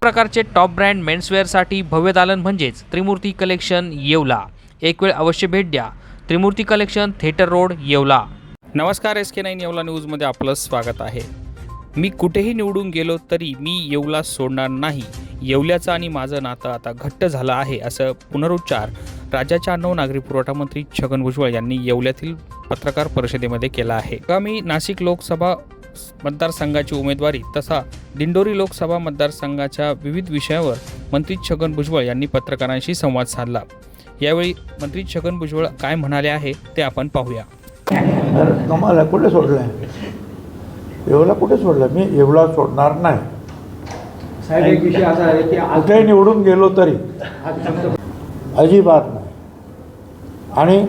प्रकारचे top brand मेन्सवेअरसाठी भव्य दालन म्हणजेच त्रिमूर्ती कलेक्शन येवला. एक वेळ अवश्य भेट द्या. Trimurti collection theatre road Yeola. नमस्कार एस के नाईन येवला न्यूजमध्ये आपलं स्वागत आहे. मी कुठेही निवडून गेलो तरी मी येवला सोडणार नाही. येवल्याचं आणि माझं नातं आता घट्ट झालं आहे असं पुनरुच्चार राज्याच्या अन्न नागरी पुरवठा मंत्री छगन भुजबळ यांनी येवल्यातील पत्रकार परिषदेमध्ये केला आहे. आगामी नाशिक लोकसभा मतदारसंघाची उमेदवारी तसा दिंडोरी लोकसभा मतदारसंघाच्या विविध विषयावर मंत्री छगन भुजबळ यांनी पत्रकारांशी संवाद साधला. यावेळी मंत्री छगन भुजबळ काय म्हणाले आहे ते आपण पाहूया. तर कमाल कुठे सोडलं आहे एवढा कुठे सोडलं मी एवढा सोडणार नाही. साहेब एक विषय असा आहे की कुठेही निवडून गेलो तरी अजिबात नाही. आणि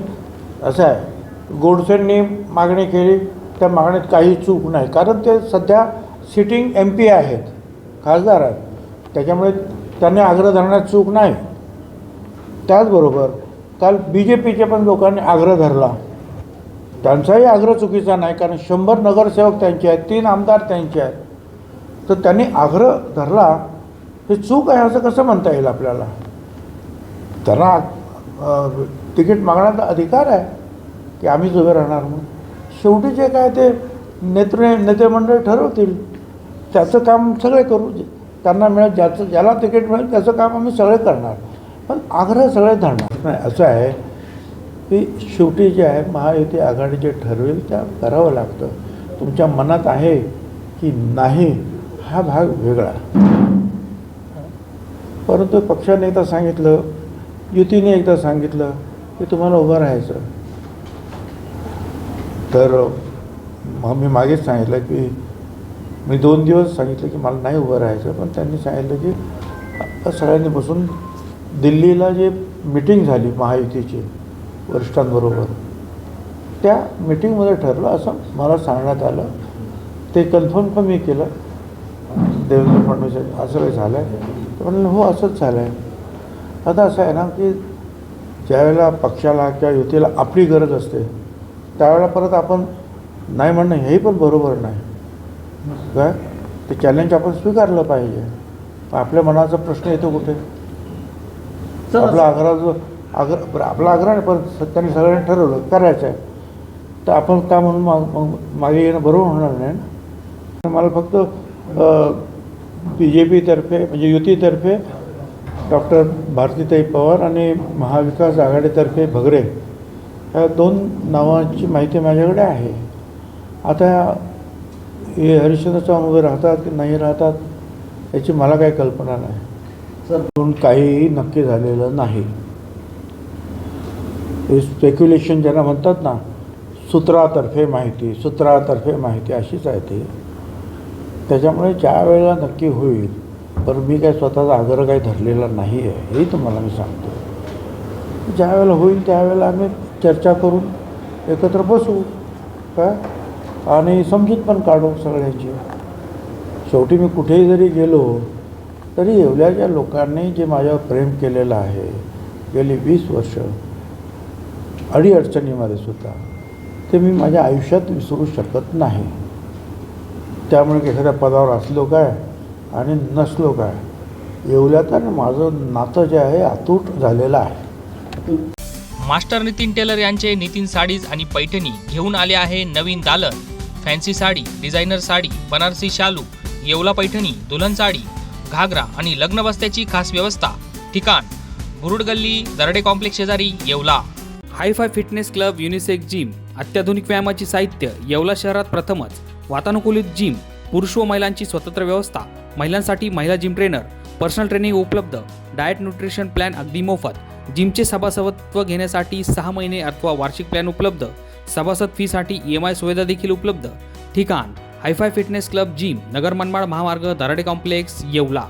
असं आहे गोडसेंनी मागणी केली त्या मागणीत काही चूक नाही. कारण ते सध्या सिटिंग एम पी आहेत खासदार आहेत. त्याच्यामुळे त्यांनी आग्रह धरण्यात चूक नाही. त्याचबरोबर काल बी जे पीचे पण लोकांनी आग्रह धरला. त्यांचाही आग्रह चुकीचा नाही कारण शंभर नगरसेवक त्यांचे आहेत तीन आमदार त्यांचे आहेत. तर त्यांनी आग्रह धरला हे चूक आहे असं कसं म्हणता येईल आपल्याला? त्यांना तिकीट मागण्याचा अधिकार आहे की आम्हीच उभे राहणार म्हणून? शेवटी जे काय ते नेते नेतेमंडळ ठरवतील त्याचं काम सगळे करू. त्यांना मिळेल ज्याचं ज्याला तिकीट मिळेल त्याचं काम आम्ही सगळे करणार. पण आग्रह सगळे धरणार. नाही असं आहे की शेवटी जे आहे महायुती आघाडी जे ठरवेल त्या करावं लागतं. तुमच्या मनात आहे की नाही हा भाग वेगळा. परंतु पक्षाने एकदा सांगितलं युतीने एकदा सांगितलं की तुम्हाला उभं राहायचं. तर मग मी मागेच सांगितलं की मी दोन दिवस सांगितलं की मला नाही उभं राहायचं पण त्यांनी सांगितलं की आता सगळ्यांनी बसून दिल्लीला जे मिटिंग झाली महायुतीची वरिष्ठांबरोबर त्या मिटिंगमध्ये ठरलं असं मला सांगण्यात आलं. ते कन्फर्म पण मी केलं. देवेंद्र फडणवीस असं काही झालं आहे पण म्हणलं हो असंच झालं आहे आता असं आहे ना की ज्यावेळेला पक्षाला किंवा युतीला आपली गरज असते त्यावेळेला परत आपण नाही म्हणणं हेही पण बरोबर नाही. काय ते चॅलेंज आपण स्वीकारलं पाहिजे. आपल्या मनाचा प्रश्न येतो कुठे? आपला आग्रह जो आग्रह बरं आपला आग्रह नाही पण त्यांनी सगळ्यांनी ठरवलं करायचं आहे. तर आपण का म्हणून मग मागे येणं बरोबर होणार नाही ना? मला फक्त बी जे पीतर्फे म्हणजे युतीतर्फे डॉक्टर भारतीताई पवार आणि महाविकास आघाडीतर्फे भगरे ह्या दोन नावांची माहिती माझ्याकडे आहे. आता हे हरिश्चंद्र उभे राहतात की नाही राहतात याची मला काही कल्पना नाही. सर पण काहीही नक्की झालेलं नाही. हे स्पेक्युलेशन ज्यांना म्हणतात ना सूत्रातर्फे माहिती सूत्रातर्फे माहिती अशीच आहे ती. त्याच्यामुळे ज्या वेळेला नक्की होईल पण मी काय स्वतःचा आग्रह काही धरलेला नाही आहे हेही तुम्हाला मी सांगतो ज्या वेळेला होईल त्यावेळेला आम्ही चर्चा करून एकत्र बसू काय आणि समजूत पण काढू सगळ्यांची. शेवटी मी कुठेही जरी गेलो तरी येवल्याच्या लोकांनी जे माझ्यावर प्रेम केलेलं आहे गेली वीस वर्ष अडीअडचणीमध्ये सुद्धा ते मी माझ्या आयुष्यात विसरू शकत नाही. त्यामुळे एखाद्या पदावर असलो काय आणि नसलो काय एवढ्या तर माझं नातं जे आहे अतूट झालेलं आहे. मास्टर नितीन टेलर यांचे नितीन साडीज आणि पैठणी घेऊन आले आहे नवीन दालन. फॅन्सी साडी डिझायनर साडी बनारसी शालू येवला पैठणी दुल्हन साडी घागरा आणि लग्न बस्त्याची खास व्यवस्था. ठिकाण गुरुड गल्ली दरडे कॉम्प्लेक्स शेजारी Yeola. Hi fi fitness club unisex gym अत्याधुनिक व्यायामाची साहित्य येवला शहरात प्रथमच. वातानुकूलित जिम पुरुष व महिलांची स्वतंत्र व्यवस्था. महिलांसाठी महिला जिम ट्रेनर पर्सनल ट्रेनिंग उपलब्ध. डाएट न्यूट्रिशन प्लॅन अगदी मोफत. जिमचे सभासदत्व घेण्यासाठी सहा महिने अथवा वार्षिक प्लॅन उपलब्ध. सभासद फीसाठी ई एम आय सुविधा देखील उपलब्ध. ठिकाण hi fi fitness club gym Nagar Manmad महामार्ग दराडे कॉम्प्लेक्स येवला.